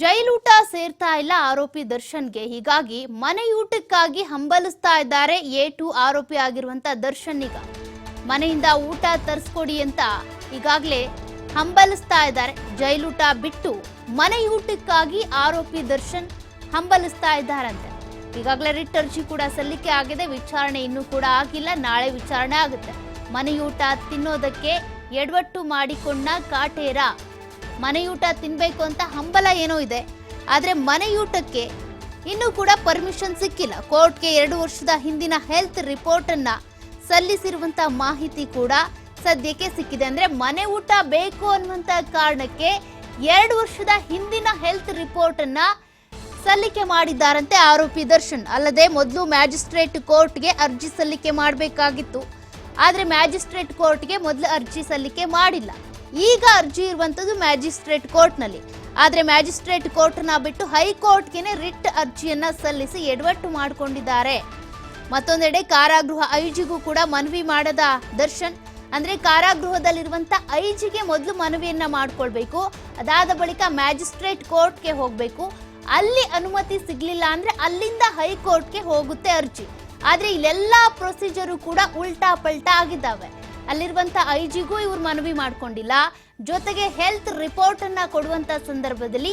ಜೈಲೂಟ ಸೇರ್ತಾ ಇಲ್ಲ ಆರೋಪಿ ದರ್ಶನ್ಗೆ. ಹೀಗಾಗಿ ಮನೆಯೂಟಕ್ಕಾಗಿ ಹಂಬಲಿಸ್ತಾ ಇದ್ದಾರೆ ಎ ಟು ಆರೋಪಿ ಆಗಿರುವಂತ ದರ್ಶನ್ ಈಗ. ಮನೆಯಿಂದ ಊಟ ತರಿಸ್ಕೊಡಿ ಅಂತ ಈಗಾಗಲೇ ಹಂಬಲಿಸ್ತಾ ಇದ್ದಾರೆ. ಜೈಲೂಟ ಬಿಟ್ಟು ಮನೆಯೂಟಕ್ಕಾಗಿ ಆರೋಪಿ ದರ್ಶನ್ ಹಂಬಲಿಸ್ತಾ ಇದ್ದಾರಂತೆ. ಈಗಾಗಲೇ ರಿಟ್ ಅರ್ಜಿ ಕೂಡ ಸಲ್ಲಿಕೆ ಆಗಿದೆ. ವಿಚಾರಣೆ ಇನ್ನೂ ಕೂಡ ಆಗಿಲ್ಲ. ನಾಳೆ ವಿಚಾರಣೆ ಆಗುತ್ತೆ. ಮನೆಯೂಟ ತಿನ್ನೋದಕ್ಕೆ ಎಡವಟ್ಟು ಮಾಡಿಕೊಂಡ ಕಾಟೇರ ಮನೆಯೂಟ ತಿನ್ಬೇಕು ಅಂತ ಹಂಬಲ ಏನೋ ಇದೆ. ಆದ್ರೆ ಮನೆಯೂಟಕ್ಕೆ ಇನ್ನೂ ಕೂಡ ಪರ್ಮಿಷನ್ ಸಿಕ್ಕಿಲ್ಲ. ಕೋರ್ಟ್ಗೆ ಎರಡು ವರ್ಷದ ಹಿಂದಿನ ಹೆಲ್ತ್ ರಿಪೋರ್ಟ್ ಅನ್ನ ಸಲ್ಲಿಸಿರುವಂತ ಮಾಹಿತಿ ಕೂಡ ಸದ್ಯಕ್ಕೆ ಸಿಕ್ಕಿದೆ. ಅಂದ್ರೆ ಮನೆ ಊಟ ಬೇಕು ಅನ್ನುವಂತ ಕಾರಣಕ್ಕೆ ಎರಡು ವರ್ಷದ ಹಿಂದಿನ ಹೆಲ್ತ್ ರಿಪೋರ್ಟ್ ಅನ್ನ ಸಲ್ಲಿಕೆ ಮಾಡಿದ್ದಾರಂತೆ ಆರೋಪಿ ದರ್ಶನ್. ಅಲ್ಲದೆ ಮೊದಲು ಮ್ಯಾಜಿಸ್ಟ್ರೇಟ್ ಕೋರ್ಟ್ಗೆ ಅರ್ಜಿ ಸಲ್ಲಿಕೆ ಮಾಡಬೇಕಾಗಿತ್ತು. ಆದ್ರೆ ಮ್ಯಾಜಿಸ್ಟ್ರೇಟ್ ಕೋರ್ಟ್ಗೆ ಮೊದಲು ಅರ್ಜಿ ಸಲ್ಲಿಕೆ ಮಾಡಿಲ್ಲ. ಈಗ ಅರ್ಜಿ ಇರುವಂತದ್ದು ಮ್ಯಾಜಿಸ್ಟ್ರೇಟ್ ಕೋರ್ಟ್ನಲ್ಲಿ. ಆದರೆ ಮ್ಯಾಜಿಸ್ಟ್ರೇಟ್ ಕೋರ್ಟ್ನ ಬಿಟ್ಟು ಹೈಕೋರ್ಟ್ಗೆನೆ ರಿಟ್ ಅರ್ಜಿಯನ್ನ ಸಲ್ಲಿಸಿ ಎಡವಟ್ಟು ಮಾಡಿಕೊಂಡಿದ್ದಾರೆ. ಮತ್ತೊಂದೆಡೆ ಕಾರಾಗೃಹ ಐಜಿಗೂ ಕೂಡ ಮನವಿ ಮಾಡದ ದರ್ಶನ್, ಅಂದ್ರೆ ಕಾರಾಗೃಹದಲ್ಲಿರುವಂತ ಐಜಿಗೆ ಮೊದಲು ಮನವಿಯನ್ನ ಮಾಡ್ಕೊಳ್ಬೇಕು. ಅದಾದ ಬಳಿಕ ಮ್ಯಾಜಿಸ್ಟ್ರೇಟ್ ಕೋರ್ಟ್ಗೆ ಹೋಗ್ಬೇಕು. ಅಲ್ಲಿ ಅನುಮತಿ ಸಿಗ್ಲಿಲ್ಲ ಅಂದ್ರೆ ಅಲ್ಲಿಂದ ಹೈಕೋರ್ಟ್ಗೆ ಹೋಗುತ್ತೆ ಅರ್ಜಿ. ಆದ್ರೆ ಇಲ್ಲೆಲ್ಲಾ ಪ್ರೊಸೀಜರು ಕೂಡ ಉಲ್ಟಾ ಪಲ್ಟಾ ಆಗಿದ್ದಾವೆ. ಅಲ್ಲಿರುವಂತ ಐಜಿಗೂ ಇವ್ರು ಮನವಿ ಮಾಡ್ಕೊಂಡಿಲ್ಲ. ಜೊತೆಗೆ ಹೆಲ್ತ್ ರಿಪೋರ್ಟ್ ಅನ್ನ ಕೊಡುವಂತ ಸಂದರ್ಭದಲ್ಲಿ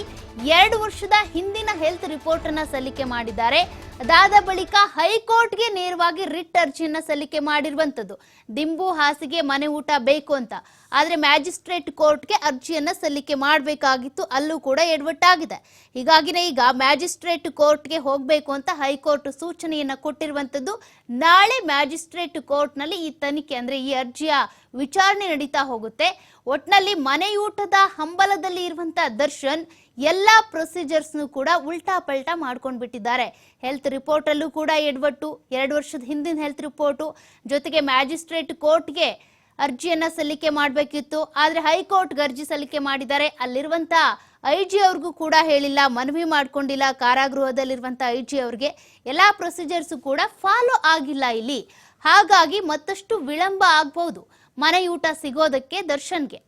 ಎರಡು ವರ್ಷದ ಹಿಂದಿನ ಹೆಲ್ತ್ ರಿಪೋರ್ಟ್ ಅನ್ನ ಸಲ್ಲಿಕೆ ಮಾಡಿದ್ದಾರೆ. ಅದಾದ ಬಳಿಕ ಹೈಕೋರ್ಟ್ಗೆ ನೇರವಾಗಿ ರಿಟ್ ಅರ್ಜಿಯನ್ನ ಸಲ್ಲಿಕೆ ಮಾಡಿರುವಂತದ್ದು ದಿಂಬು, ಹಾಸಿಗೆ, ಮನೆ ಊಟ ಬೇಕು ಅಂತ. ಆದ್ರೆ ಮ್ಯಾಜಿಸ್ಟ್ರೇಟ್ ಕೋರ್ಟ್ಗೆ ಅರ್ಜಿಯನ್ನ ಸಲ್ಲಿಕೆ ಮಾಡಬೇಕಾಗಿತ್ತು. ಅಲ್ಲೂ ಕೂಡ ಎಡವಟ್ಟಾಗಿದೆ. ಹೀಗಾಗಿನೇ ಈಗ ಮ್ಯಾಜಿಸ್ಟ್ರೇಟ್ ಕೋರ್ಟ್ಗೆ ಹೋಗಬೇಕು ಅಂತ ಹೈಕೋರ್ಟ್ ಸೂಚನೆಯನ್ನ ಕೊಟ್ಟಿರುವಂತದ್ದು ನಾಳೆ ಮ್ಯಾಜಿಸ್ಟ್ರೇಟ್ ಕೋರ್ಟ್ನಲ್ಲಿ ಈ ತನಿಖೆ ಅಂದ್ರೆ ಈ ಅರ್ಜಿಯ ವಿಚಾರಣೆ ನಡೀತಾ ಹೋಗುತ್ತೆ. ಒಟ್ನಲ್ಲಿ ಮನೆಯೂಟದ ಹಂಬಲದಲ್ಲಿ ಇರುವಂತ ದರ್ಶನ್ ಎಲ್ಲಾ ಪ್ರೊಸೀಜರ್ಸ್ನು ಕೂಡ ಉಲ್ಟಾ ಪಲ್ಟಾ ಮಾಡ್ಕೊಂಡು ಬಿಟ್ಟಿದ್ದಾರೆ ಹೆಲ್ತ್ ರಿಪೋರ್ಟ್ ಅಲ್ಲೂ ಕೂಡ ಎಡವಟ್ಟು, ಎರಡು ವರ್ಷದ ಹಿಂದಿನ ಹೆಲ್ತ್ ರಿಪೋರ್ಟು. ಜೊತೆಗೆ ಮ್ಯಾಜಿಸ್ಟ್ರೇಟ್ ಕೋರ್ಟ್ಗೆ ಅರ್ಜಿಯನ್ನ ಸಲ್ಲಿಕೆ ಮಾಡಬೇಕಿತ್ತು. ಆದ್ರೆ ಹೈಕೋರ್ಟ್ಗೆ ಅರ್ಜಿ ಸಲ್ಲಿಕೆ ಮಾಡಿದ್ದಾರೆ. ಅಲ್ಲಿರುವಂತ ಐ ಜಿ ಅವ್ರಿಗೂ ಕೂಡ ಹೇಳಿಲ್ಲ, ಮನವಿ ಮಾಡ್ಕೊಂಡಿಲ್ಲ. ಕಾರಾಗೃಹದಲ್ಲಿರುವಂಥ ಐ ಜಿ ಅವ್ರಿಗೆ ಎಲ್ಲಾ ಪ್ರೊಸೀಜರ್ಸ್ ಕೂಡ ಫಾಲೋ ಆಗಿಲ್ಲ ಇಲ್ಲಿ. ಹಾಗಾಗಿ ಮತ್ತಷ್ಟು ವಿಳಂಬ ಆಗ್ಬೋದು ಮನೆಯೂಟ ಸಿಗೋದಕ್ಕೆ ದರ್ಶನ್ಗೆ.